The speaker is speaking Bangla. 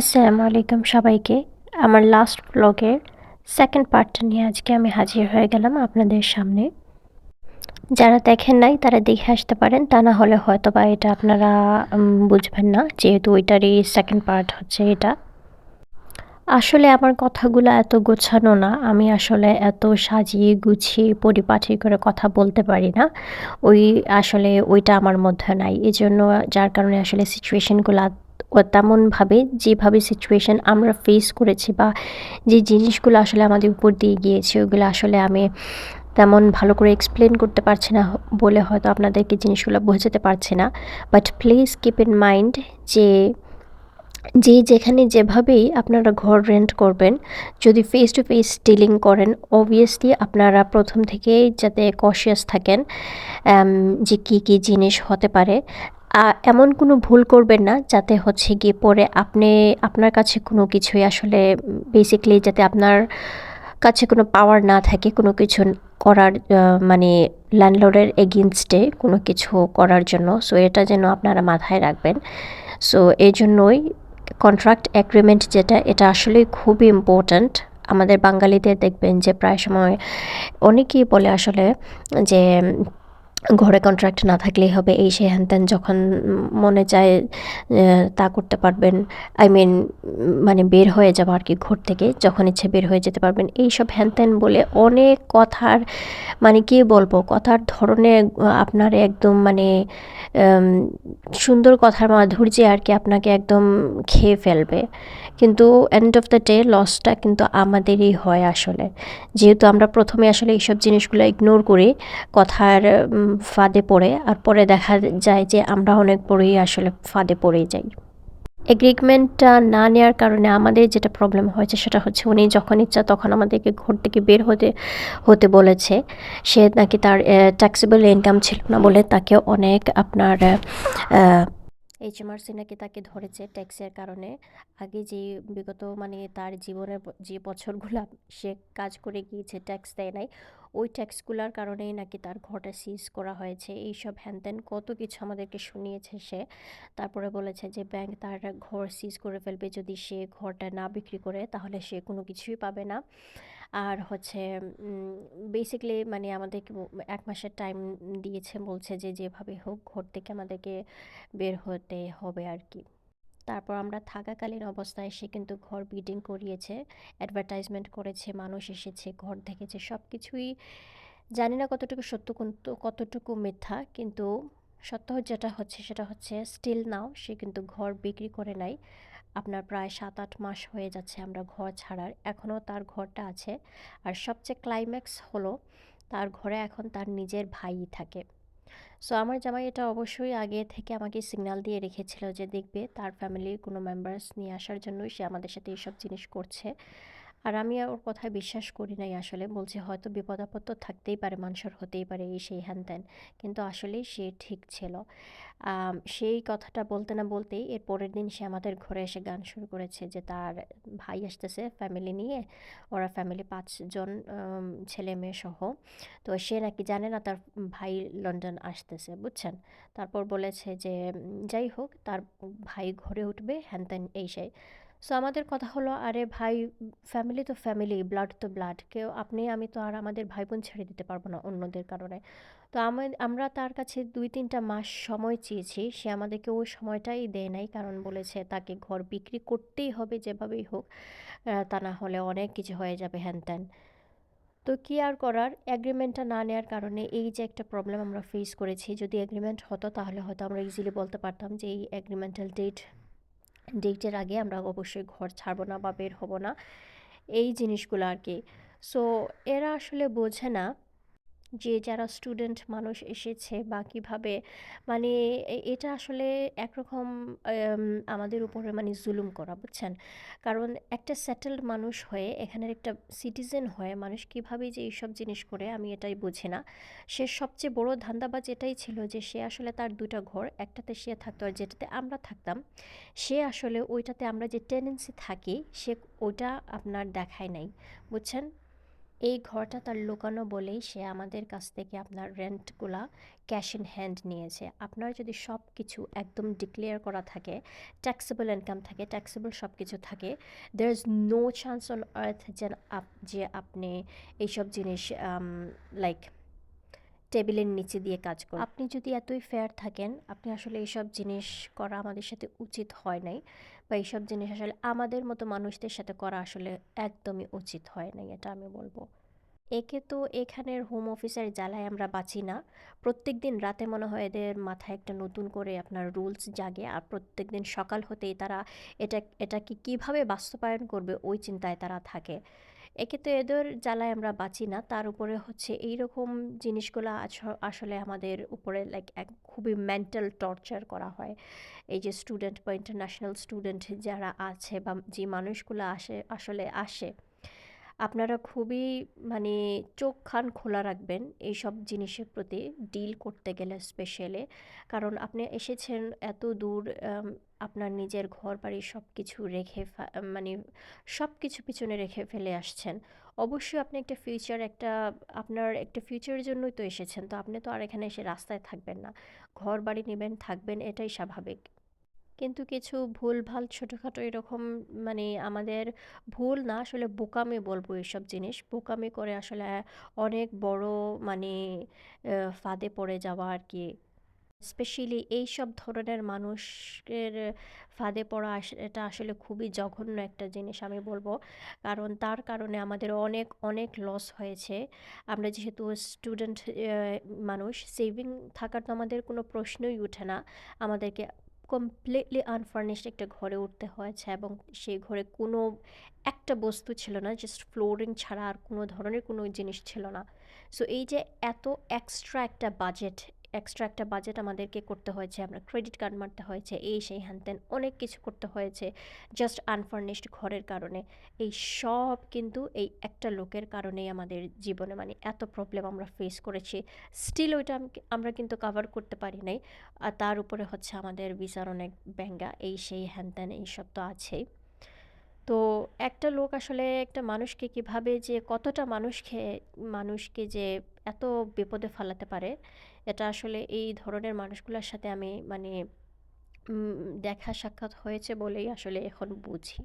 আসসালামু আলাইকুম সবাইকে। আমার লাস্ট ব্লগের সেকেন্ড পার্টটা নিয়ে আজকে আমি হাজির হয়ে গেলাম আপনাদের সামনে। যারা দেখেন নাই, তারা দেখে আসতে পারেন, তা না হলে হয়তো বা এটা আপনারা বুঝবেন না, যেহেতু ওইটারই সেকেন্ড পার্ট হচ্ছে এটা। আসলে আমার কথাগুলো এত গোছানো না, আমি আসলে এত সাজিয়ে গুছিয়ে, পরিপাটি করে কথা বলতে পারি না। ওই আসলে ওইটা আমার মধ্যে নাই এই জন্য যার কারণে আসলে সিচুয়েশনগুলো তেমনভাবে যেভাবে সিচুয়েশন আমরা ফেস করেছি বা যে জিনিসগুলো আসলে আমাদের উপর দিয়ে গিয়েছে, ওগুলো আসলে আমি তেমন ভালো করে এক্সপ্লেন করতে পারছি না বলে হয়তো আপনাদেরকে জিনিসগুলো বোঝাতে পারছি না। But please keep in mind যে যে যেখানে যেভাবেই আপনারা ঘর রেন্ট করবেন, যদি ফেস টু ফেস ডিলিং করেন অবভিয়াসলি আপনারা প্রথম থেকেই যাতে কশিয়াস থাকেন যে কী কী জিনিস হতে পারে। এমন কোনো ভুল করবেন না যাতে হচ্ছে গিয়ে পরে আপনি, আপনার কাছে কোনো কিছুই আসলে বেসিকলি যাতে আপনার কাছে কোনো পাওয়ার না থাকে, কোনো কিছু করার মানে ল্যান্ডলর্ডের এগেনস্টে কোনো কিছু করার জন্য। সো এটা যেন আপনারা মাথায় রাখবেন। সো এই জন্যই কন্ট্রাক্ট এগ্রিমেন্ট যেটা, এটা আসলে খুবই ইম্পর্ট্যান্ট আমাদের বাঙালিদের দেখবেন যে প্রায় সময় অনেকেই বলে আসলে যে ঘরে কন্ট্রাক্ট না থাকলেই হবে, এই সে হ্যান যখন মনে চায় তা করতে পারবেন। আই মিন মানে বের হয়ে যাব আর কি ঘর থেকে, যখন ইচ্ছে বের হয়ে যেতে পারবেন। এই সব হ্যান বলে অনেক কথার মানে কি বলব, কথার ধরনে আপনার একদম মানে সুন্দর কথার মাধুর্যে আর কি আপনাকে একদম খেয়ে ফেলবে। কিন্তু এন্ড অফ দ্য ডে লসটা কিন্তু আমাদেরই হয় আসলে। যেহেতু আমরা প্রথমে আসলে এইসব জিনিসগুলো ইগনোর করি, কথার ফাঁদে পড়ে, আর পরে দেখা যায় যে আমরা অনেক বড়ই আসলে ফাঁদে পড়ে যাই। এগ্রিমেন্টটা না নেওয়ার কারণে আমাদের যেটা প্রবলেম হয়েছে সেটা হচ্ছে উনি যখন ইচ্ছা তখন আমাদেরকে ঘর থেকে বের হতে হতে বলেছে। সে নাকি তার ট্যাক্সেবল ইনকাম ছিল না বলে তাকে অনেক আপনার এইচএমআরসি নাকি তাকে ধরেছে ট্যাক্সের কারণে। আগে যে বিগত মানে তার জীবনের যে বছরগুলো সে কাজ করে গিয়েছে ট্যাক্স দেয় নাই ওই ট্যাক্সগুলোর কারণেই নাকি তার ঘরটা সিজ করা হয়েছে। এইসব হ্যান ত্যান কত কিছু আমাদেরকে শুনিয়েছে সে। তারপরে বলেছে যে ব্যাংক তার ঘর সিজ করে ফেলবে। যদি সে ঘরটা না বিক্রি করে, তাহলে সে কোনো কিছুই পাবে না। আর হচ্ছে বেসিক্যালি মানে আমাদেরকে এক মাসের টাইম দিয়েছে। বলছে যে যেভাবে হোক, ঘর থেকে আমাদেরকে বের হতে হবে আর কি। তারপর আমরা থাকাকালীন অবস্থায় সে কিন্তু ঘর বিডিং করিয়েছে অ্যাডভার্টাইজমেন্ট করেছে, মানুষ এসেছে, ঘর দেখেছে সব কিছুই জানি না কতটুকু সত্য কিন্তু কতটুকু মিথ্যা, কিন্তু সত্য যেটা হচ্ছে সেটা হচ্ছে স্টিল নাও সে কিন্তু ঘর বিক্রি করে নাই। আপনার প্রায় সাত আট মাস হয়ে যাচ্ছে আমরা ঘর ছাড়ার, এখনও তার ঘরটা আছে। আর সবচেয়ে ক্লাইম্যাক্স হলো তার ঘরে এখন তার নিজের ভাই থাকে। সো আমার জামাই এটা অবশ্যই আগে থেকে আমাকে সিগনাল দিয়ে রেখেছিল যে, দেখবে, তার ফ্যামিলির কোনো মেম্বার্স নিয়ে আসার জন্যই সে আমাদের সাথে এইসব জিনিস করছে। আর আমি ওর কথায় বিশ্বাস করি নাই আসলে। বলছে, হয়তো বিপদ আপদ তো থাকতেই পারে, মানুষের হতেই পারে এই সেই হ্যান ত্যান কিন্তু আসলেই সে ঠিক ছিল। সেই কথাটা বলতে না বলতেই এর পরের দিন সে আমাদের ঘরে এসে গান শুরু করেছে যে তার ভাই আসতেছে ফ্যামিলি নিয়ে। ওরা ফ্যামিলি পাঁচজন ছেলে মেয়ে সহ। তো সে নাকি জানে না তার ভাই লন্ডন আসতেছে, বুঝছেন? তারপর বলেছে যে যাই হোক, তার ভাই ঘরে উঠবে হ্যান ত্যান এই সেই। সো আমাদের কথা হলো, আরে ভাই ফ্যামিলি তো ফ্যামিলি ব্লাড তো ব্লাড কেউ, আপনি, আমি তো আর আমাদের ভাই বোন ছেড়ে দিতে পারব না অন্যদের কারণে। তো আমি, আমরা তার কাছে দুই তিনটা মাস সময় চেয়েছি, সে আমাদেরকে ওই সময়টাই দেয় নাই, কারণ বলেছে তাকে ঘর বিক্রি করতেই হবে যেভাবেই হোক তা না হলে অনেক কিছু হয়ে যাবে হ্যান ত্যান। তো কী আর করার? এগ্রিমেন্টটা না নেওয়ার কারণে এই যে একটা প্রবলেম আমরা ফেস করেছি, যদি এগ্রিমেন্ট হতো তাহলে হয়তো আমরা ইজিলি বলতে পারতাম যে এই অ্যাগ্রিমেন্টাল ডেট ডেটের আগে আমরা অবশ্যই ঘর ছাড়বো না বা বের হব না। এই জিনিসগুলো আর কি সো এরা আসলে বোঝে না যে যারা স্টুডেন্ট মানুষ এসেছে বা কীভাবে মানে এটা আসলে একরকম আমাদের উপরে মানে জুলুম করা, বুঝছেন? কারণ একটা সেটেলড মানুষ হয়ে, এখানের একটা সিটিজেন হয়ে মানুষ কীভাবে যে এইসব জিনিস করে, আমি এটাই বুঝি না। সে সবচেয়ে বড় ধান্দাবাজ এটাই ছিল যে সে আসলে তার দুটা ঘর, একটাতে সে থাকতো আর যেটাতে আমরা থাকতাম, সে আসলে ওইটাতে আমরা যে টেন্ডেন্সি থাকি, সে ওইটা আপনার দেখায় নাই, বুঝছেন? এই ঘরটা তার লুকানো বলেই সে আমাদের কাছ থেকে আপনার রেন্টগুলা ক্যাশ ইন হ্যান্ড নিয়েছে। আপনার যদি সব কিছু একদম ডিক্লেয়ার করা থাকে, ট্যাক্সেবল ইনকাম থাকে, ট্যাক্সেবল সব কিছু থাকে there is no chance on earth যেন যে আপনি এইসব জিনিস লাইক টেবিলের নিচে দিয়ে কাজ করেন আপনি যদি এতই ফেয়ার থাকেন, আপনি আসলে এইসব জিনিস করা আমাদের সাথে উচিত হয় নাই বা এইসব জিনিস আসলে আমাদের মতো মানুষদের সাথে করা আসলে একদমই উচিত হয় নাই, এটা আমি বলব। একে তো এখানের হোম অফিসের জ্বালায় আমরা বাঁচি না। প্রত্যেক দিন রাতে মনে হয় এদের মাথায় একটা নতুন করে আপনার রুলস জাগে আর প্রত্যেক দিন সকাল হতেই তারা এটা, এটাকে কীভাবে বাস্তবায়ন করবে ওই চিন্তায় তারা থাকে। একে তো এদের জ্বালায় আমরা বাঁচি না। তার উপরে হচ্ছে এই রকম জিনিসগুলো আসলে আমাদের উপরে লাইক এক খুবই মেন্টাল টর্চার করা হয়। এই যে স্টুডেন্ট বা ইন্টারন্যাশনাল স্টুডেন্ট যারা আছে বা যে মানুষগুলো আসে, আসলে আসে আপনারা খুবই মানে চোখ খান খোলা রাখবেন এই সব জিনিসের প্রতি ডিল করতে গেলে স্পেশালি কারণ আপনি এসেছেন এত দূর আপনার নিজের ঘর বাড়ি সব কিছু রেখে মানে সব কিছু পিছনে রেখে ফেলে আসছেন। অবশ্যই আপনি একটা ফিউচার একটা, আপনার একটা ফিউচারের জন্যই তো এসেছেন। তো আপনি তো আর এখানে এসে রাস্তায় থাকবেন না। ঘর বাড়ি নেবেন, থাকবেন, এটাই স্বাভাবিক। কিন্তু কিছু ভুলভাল ছোটোখাটো এরকম মানে আমাদের ভুল না, আসলে বোকামি বলব এসব জিনিস। বোকামি করে আসলে অনেক বড় মানে ফাঁদে পড়ে যাওয়া আর কি স্পেশালি এই সব ধরনের মানুষের ফাঁদে পড়া এটা আসলে খুবই জঘন্য একটা জিনিস আমি বলব। কারণ তার কারণে আমাদের অনেক অনেক লস হয়েছে। আমরা যেহেতু স্টুডেন্ট মানুষ সেভিং থাকার তো আমাদের কোনো প্রশ্নই ওঠে না। আমাদেরকে কমপ্লিটলি আনফার্নিশড একটা ঘরে উঠতে হয়েছে এবং সেই ঘরে কোনো একটা বস্তু ছিল না জাস্ট ফ্লোরিং ছাড়া আর কোনো ধরনের কোনো জিনিস ছিল না। সো এই যে এত এক্সট্রা একটা বাজেট এক্সট্রা একটা বাজেট আমাদেরকে করতে হয়েছে, আমরা ক্রেডিট কার্ড মারতে হয়েছে, এই সেই হ্যান ত্যান অনেক কিছু করতে হয়েছে জাস্ট আনফার্নিশড ঘরের কারণে। এই সব কিন্তু এই একটা লোকের কারণেই আমাদের জীবনে মানে এত প্রবলেম আমরা ফেস করেছি। স্টিল ওইটা আমরা কিন্তু কভার করতে পারি নাই। আর তার উপরে হচ্ছে আমাদের ভিসার অনেক ব্যাঙ্গা, এই সেই হ্যান ত্যান এইসব তো আছেই। তো একটা লোক আসলে একটা মানুষকে কীভাবে যে কতটা মানুষকে মানুষকে যে এত বিপদে ফেলাতে পারে, এটা আসলে এই ধরনের মানুষগুলোর সাথে আমি মানে দেখা সাক্ষাৎ হয়েছে বলেই আসলে এখন বুঝি।